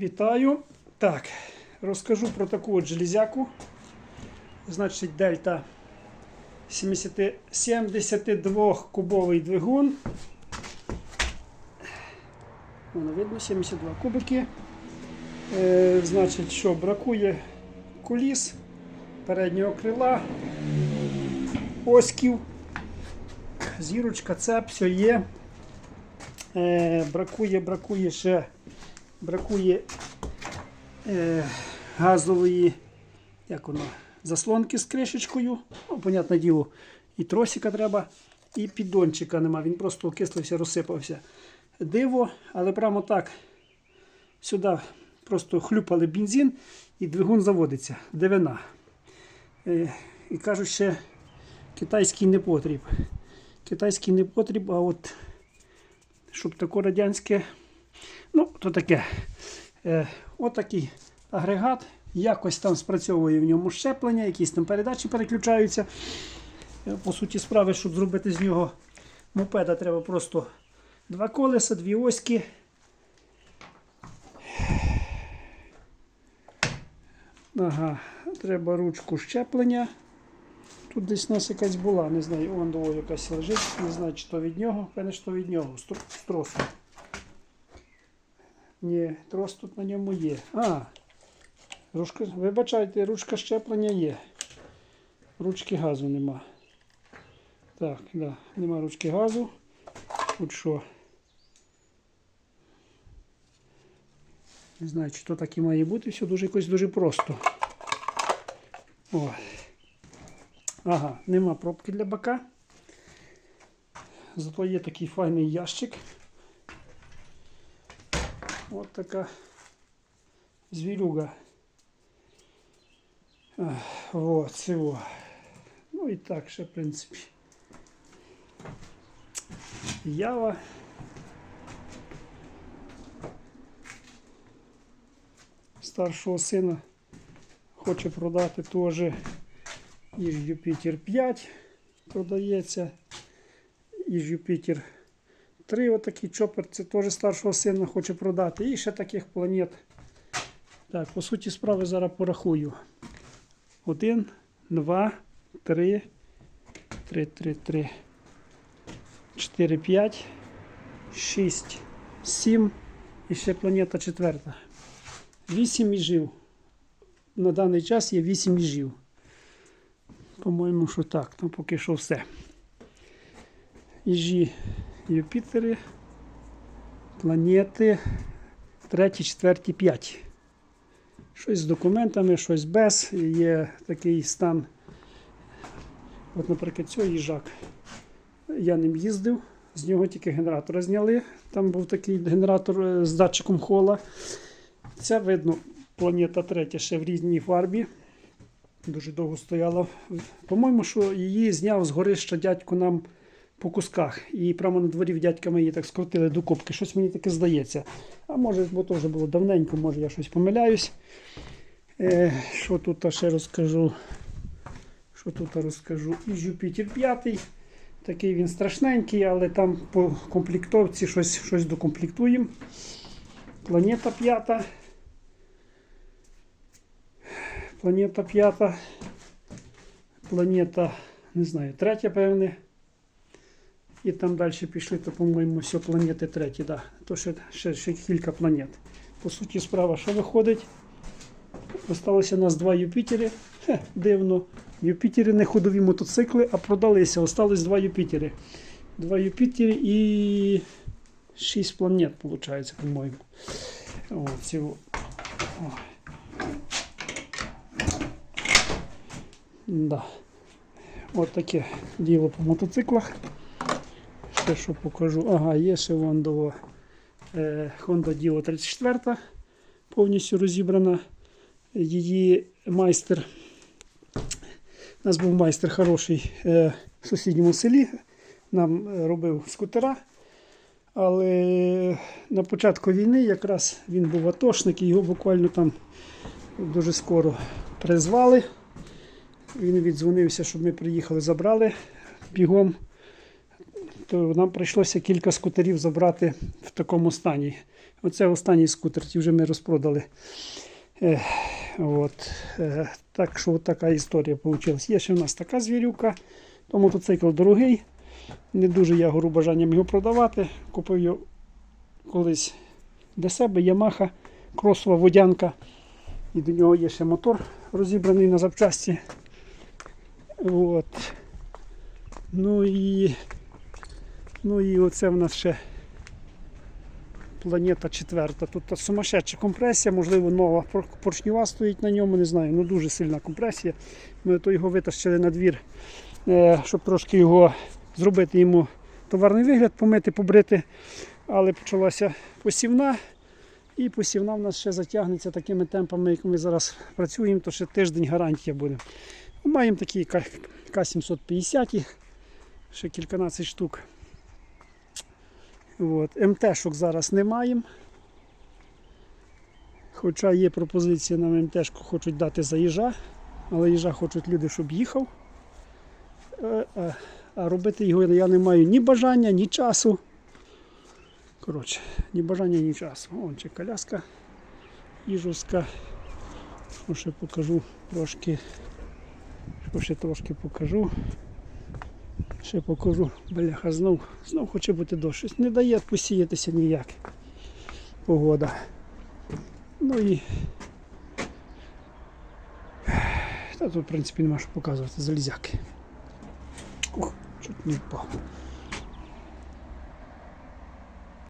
Вітаю. Так, розкажу про таку от железяку. Значить, дельта 72 кубовий двигун. Воно видно, 72 кубики. Е, значить, що бракує куліс, переднього крила, оськів, зірочка, цеп, все є. Е, бракує, бракує ще бракує е, газової як воно, заслонки з кришечкою. Ну, понятне діло, і тросика треба, і піддончика нема. Він просто окислився, розсипався. Диво, але прямо так сюди просто хлюпали бензин і двигун заводиться. Дивина. Е, і кажуть, ще китайський не потріб. Китайський не потріб, а от щоб таке радянське. Ну, то таке. Е, отакий агрегат. Якось там спрацьовує в ньому щеплення, якісь там передачі переключаються. Е, По суті справи, щоб зробити з нього мопеда, треба просто два колеса, дві оськи. Ага, треба ручку щеплення. Тут десь у нас якась була, не знаю, он довго якась лежить, не знаю, чи то від нього, певне, що від нього, з з тросу. Ні, трос тут на ньому є. А, ручка, вибачайте, ручка щеплення є. Ручки газу нема. Так, да, нема ручки газу. Тут що? Не знаю, чи то так і має бути, все дуже якось дуже просто. О. Ага, нема пробки для бака. Зато є такий файний ящик. От така звірюга. Ах, От, цього. Ну і так ще, в принципі. Ява. Старшого сина хоче продати теж і Юпітер 5 продається. І Юпітер 3 отакий чопер, це теж старшого сина хоче продати. І ще таких планет. Так, по суті справи зараз порахую. Один, два, три, три, три, три, чотири, п'ять, шість, сім. І ще планета четверта. Вісім міжів. На даний час є вісім міжів. По-моєму, що так. Там поки що все. Їжі Юпітери, планети, треті, четверті, п'яті. Щось з документами, щось без. Є такий стан. От, наприклад, цього їжак. Я ним їздив, з нього тільки генератора зняли. Там був такий генератор е, з датчиком хола. Це видно, планета третя ще в різній фарбі. Дуже довго стояла. По-моєму, що її зняв з горища дядько нам по кусках. І прямо на дворі в дядька ми її так скрутили до копки. Щось мені таке здається. А може, бо то вже було давненько, може я щось помиляюсь. Е, що тут ще розкажу? Що тут розкажу? І Jupiter 5. Такий він страшненький, але там по комплектовці щось, щось докомплектуємо. Планета 5. Планета 5. Планета, не знаю, третя, певне. І там далі пішли, то, по-моєму, все планети треті. Да. То ще, ще, ще кілька планет. По суті, справа, що виходить? Осталося у нас два Юпітери. Хе, дивно. Юпітери не ходові мотоцикли, а продалися. Осталось два Юпітери. Два Юпітери і шість планет, виходить, по-моєму. О, ці, о. О. Да. От таке діло по мотоциклах. Ще що покажу. Ага, є ще е, Honda Dio 34 повністю розібрана. Її майстер. У нас був майстер хороший е, в сусідньому селі. Нам е, робив скутера. Але на початку війни якраз він був атошник і його буквально там дуже скоро призвали. Він віддзвонився, щоб ми приїхали, забрали бігом. То нам прийшлося кілька скутерів забрати в такому стані. Оце останній скутер, ті вже ми розпродали. Е, от, е, так що от така історія вийшла. Є ще в нас така звірюка, то мотоцикл дорогий. Не дуже я гору бажанням його продавати. Купив його колись для себе Ямаха, кросова водянка. І до нього є ще мотор розібраний на запчасті. От. Ну і, ну і оце в нас ще планета четверта. Тут сумасшедша компресія, можливо, нова пор- поршнева стоїть на ньому, не знаю. Ну дуже сильна компресія. Ми то його витащили на двір, е, щоб трошки його зробити йому товарний вигляд, помити, побрити. Але почалася посівна. І посівна в нас ще затягнеться такими темпами, як ми зараз працюємо, то ще тиждень гарантія буде. Маємо такі К- К750, ще кільканадцять штук. От. МТ-шок зараз не маємо. Хоча є пропозиція нам МТ-шку хочуть дати за їжа, але їжа хочуть люди, щоб їхав. Е, е, А робити його я не маю ні бажання, ні часу. Коротше, ні бажання, ні часу. Вон ще коляска їжовська. Що ще покажу трошки. Що ще трошки покажу. Ще покажу. Бляха, знов, знов хоче бути дощ. Щось не дає посіятися ніяк. Погода. Ну і. Та тут, в принципі, нема що показувати. Залізяки. Ух, чуть не впав.